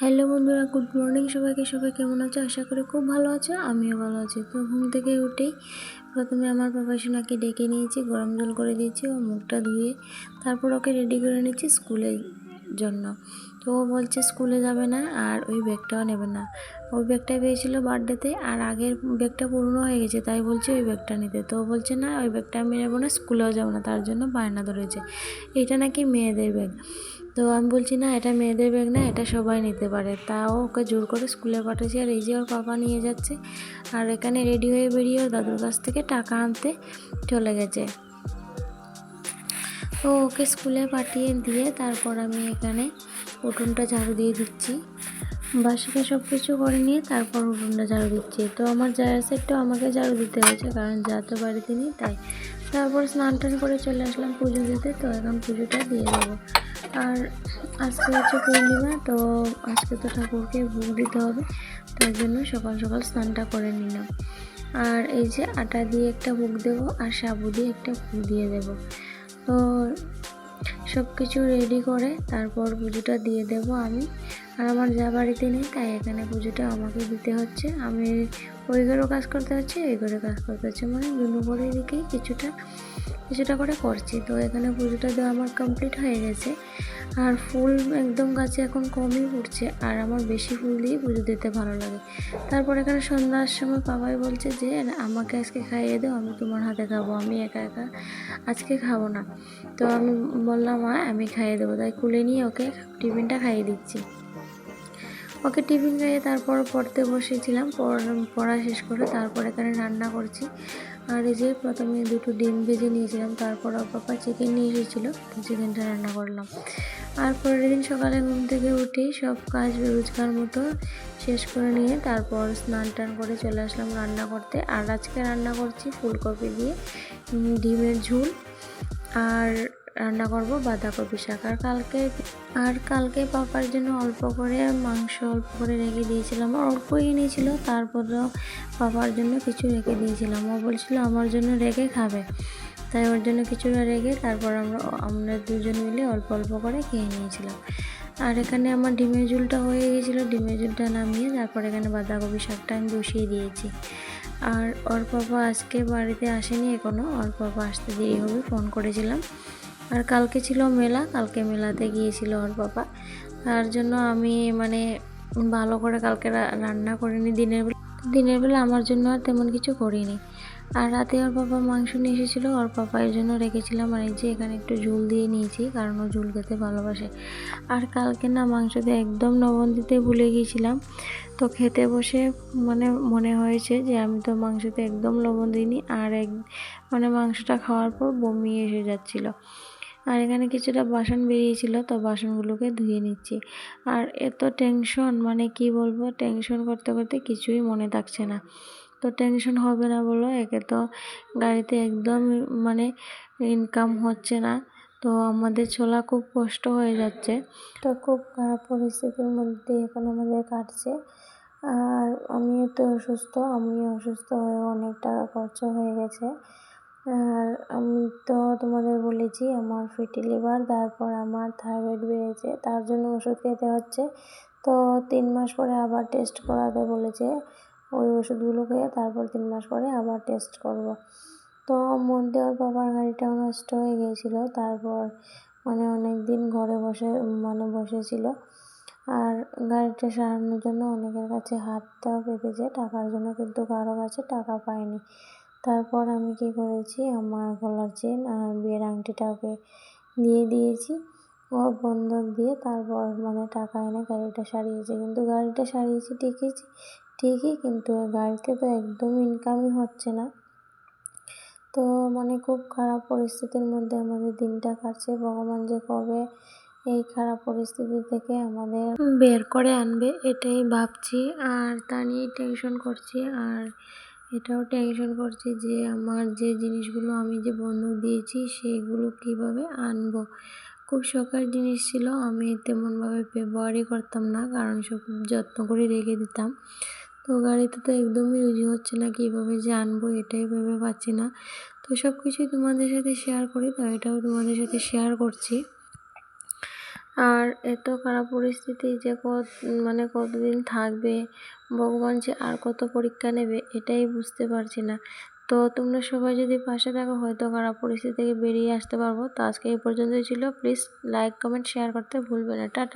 Hello বন্ধুরা, good morning সবাইকে। সবাই কেমন আছো? আশা করি খুব ভালো আছো, আমিও ভালো আছি। তো ঘুম থেকে উঠেই প্রথমে আমার বাবা সোনাকে ডেকে নিয়েছি, গরম জল করে দিয়েছি, ও মুখটা ধুয়ে তারপর ওকে রেডি করে নিয়েছি স্কুলের জন্য। তো ও বলছে স্কুলে যাবে না আর ওই ব্যাগটাও নেবে না। ওই ব্যাগটা পেয়েছিল বার্থডেতে আর আগের ব্যাগটা পুরনো হয়ে গেছে, তাই বলছে ওই ব্যাগটা নিতে। তো বলছে, না, ওই ব্যাগটা আমি নেব না, স্কুলেও যাব না, তার জন্য বায়না ধরেছে। এটা নাকি মেয়েদের ব্যাগ। তো আমি বলছি, না, এটা মেয়েদের ব্যাগ না, এটা সবাই নিতে পারে। তাও ওকে জোর করে স্কুলে পাঠাচ্ছি আর এই যে ওর পাপা নিয়ে যাচ্ছে আর এখানে রেডি হয়ে বেরিয়ে ওর দাদুর কাছ থেকে টাকা আনতে চলে গেছে। তো ওকে স্কুলে পাঠিয়ে দিয়ে তারপর আমি এখানে উঠোনটা ঝাড়ু দিয়ে দিচ্ছি। বাসিকে সব কিছু করে নিয়ে তারপর উঠোনটা ঝাড়ু দিচ্ছি। তো আমার জায়ের সেটটাও আমাকে ঝাড়ু দিতে হয়েছে কারণ যা তো বাড়িতে নেই তাই। তারপর স্নান টান করে চলে আসলাম পুজো দিতে, তো এখন পুজোটা দিয়ে দেবো। আর আজকে হচ্ছে পূর্ণিমা, তো আজকে তো ঠাকুরকে ভোগ দিতে হবে, তার জন্য সকাল সকাল স্নানটা করে নিলাম। আর এই যে আটা দিয়ে একটা ভোগ দেবো আর সাবু দিয়ে একটা ভোগ দিয়ে দেবো। তো সব কিছু রেডি করে তারপর পুজোটা দিয়ে দেব আমি। আর আমার যা বাড়িতে নেই, তাই এখানে পুজোটা আমাকে দিতে হচ্ছে। আমি ওই ঘরেও কাজ করতে হচ্ছে এই ঘরে কাজ করতে হচ্ছে। মানে দুটো দিকেই কিছুটা কিছুটা করে করছি। তো এখানে পুজোটা দেওয়া আমার কমপ্লিট হয়ে গেছে। আর ফুল একদম গাছে এখন কমই উঠছে। আর আমার বেশি ফুল দিয়ে পুজো দিতে ভালো লাগে। তারপর এখানে সন্ধ্যার সময় বাবাই বলছে যে, আমাকে আজকে খাইয়ে দাও, আমি তোমার হাতে খাব। আমি একা একা আজকে খাব না। তো আমি বললাম মা আমি খাইয়ে দেবো। তাই কুলে নিয়ে ওকে টিফিনটা খাইয়ে দিচ্ছি। ওকে টিফিন খাইয়ে তারপর পড়তে বসেছিলাম, পড়া শেষ করে তারপর এখানে রান্না করছি। আর এই যে প্রথমে দুটো ডিম ভেজে নিয়েছিলাম, তারপর পাপা চিকেন নিয়ে এসেছিল চিকেনটা রান্না করলাম। আর পরের দিন সকালে ঘুম থেকে উঠেই সব কাজ রোজকার মতো শেষ করে নিয়ে তারপর স্নান টান করে চলে আসলাম রান্না করতে। আর আজকে রান্না করছি ফুলকপি দিয়ে ডিমের ঝুল। আর রান্না করব বাঁধাকপি শাক। আর কালকে আর কালকে পাপার জন্য অল্প করে মাংস অল্প করে রেখে দিয়েছিলাম। অল্পই এনেছিল, তারপরেও পাপার জন্য কিছু রেখে দিয়েছিলাম। ও বলছিল, আমার জন্য রেখে খাবে। তাই ওর জন্য কিছুটা রেখে তারপর আমরা আমরা দুজন মিলে অল্প অল্প করে খেয়ে নিয়েছিলাম। আর এখানে আমার ডিমের ঝুলটা হয়ে গেছিল, ডিমের ঝুলটা নামিয়ে তারপর এখানে বাঁধাকপি শাকটা আমি বসিয়ে দিয়েছি। আর ওর পাপা আজকে বাড়িতে আসেনি এখনও ওর পাপা আসতে দেরি হবে, ফোন করেছিলাম। আর কালকে ছিল মেলা, কালকে মেলাতে গিয়েছিল ওর বাবা। তার জন্য আমি মানে ভালো করে কালকে রান্না করিনি দিনের বেলা। দিনের বেলা আমার জন্য আর তেমন কিছু করিনি। আর রাতে ওর বাবা মাংস নিয়ে এসেছিল, ওর পাপার জন্য রেখেছিলাম। আর এই যে এখানে একটু ঝুল দিয়ে নিয়েছি, কারণ ও ঝুল খেতে ভালোবাসে। আর কালকে না মাংসতে একদম লবণ দিতে ভুলে গিয়েছিলাম। তো খেতে বসে মানে মনে হয়েছে যে আমি তো মাংসতে একদম লবণ দিইনি আর এক মানে মাংসটা খাওয়ার পর বমি এসে যাচ্ছিল। আর এখানে কিছুটা বাসন বেরিয়েছিল, তো বাসনগুলোকে ধুয়ে নিচ্ছি। আর এত টেনশন মানে কি বলব, টেনশন করতে করতে কিছুই মনে থাকছে না। তো টেনশন হবে না বলো, একে তো গাড়িতে একদম মানে ইনকাম হচ্ছে না। তো আমাদের চলা খুব কষ্ট হয়ে যাচ্ছে। তো খুব খারাপ পরিস্থিতির মধ্যে এখন আমাদের কাটছে। আর আমিও তো অসুস্থ, আমিও অসুস্থ হয়ে অনেক টাকা খরচ হয়ে গেছে। আর আমি তো তোমাদের বলেছি আমার ফেটি লিভার, তারপর আমার থাইরয়েড বেড়েছে, তার জন্য ওষুধ খেতে হচ্ছে। তো তিন মাস পরে আবার টেস্ট করাতে বলেছে, ওই ওষুধগুলো খেয়ে তারপর তিন মাস পরে আবার টেস্ট করব। তো মধ্যে ওর বাবার গাড়িটাও নষ্ট হয়ে গিয়েছিল, তারপর মানে অনেক দিন ঘরে বসে মানে বসেছিল। আর গাড়িটা সারানোর জন্য অনেকের কাছে হাতটাও পেতেছে, টাকার জন্য কিন্তু কারও কাছে টাকা পায়নি। তারপর আমি কি করেছি? আমার গলার চেন আর বিয়ের আংটিটা ওকে দিয়ে দিয়েছি। ও বন্ধক দিয়ে তারপর মানে টাকা এনে গাড়িটা সারিয়েছে। কিন্তু গাড়িটা সারিয়েছি ঠিকই ঠিকই কিন্তু গাড়িতে তো একদম ইনকামই হচ্ছে না। তো মানে খুব খারাপ পরিস্থিতির মধ্যে আমাদের দিনটা কাটছে। ভগবান যে কবে এই খারাপ পরিস্থিতি থেকে আমাদের বের করে আনবে, এটাই ভাবছি। আর তা নিয়েই টেনশন করছি। আর এটাও টেনশন করছি যে আমার যে জিনিসগুলো আমি যে বন্ধক দিয়েছি সেইগুলো কীভাবে আনব? খুব শখের জিনিস ছিল, আমি তেমনভাবে ব্যবহারই করতাম না, কারণ সব যত্ন করে রেখে দিতাম। তো গাড়িতে তো একদমই রুজি হচ্ছে না, কীভাবে যে আনব এটাই ভেবে পাচ্ছি না। তো সব কিছুই তোমাদের সাথে শেয়ার করি, তো এটাও তোমাদের সাথে শেয়ার করছি। আর এত খারাপ পরিস্থিতি যে কত মানে কতদিন থাকবে, ভগবান যে আর কত পরীক্ষা নেবে এটাই বুঝতে পারছি না। তো তোমরা সবাই যদি পাশে থাকো, হয়তো খারাপ পরিস্থিতি থেকে বেরিয়ে আসতে পারব। তো আজকে এই পর্যন্তই ছিল। প্লিজ লাইক কমেন্ট শেয়ার করতে ভুলবে না। টাটা।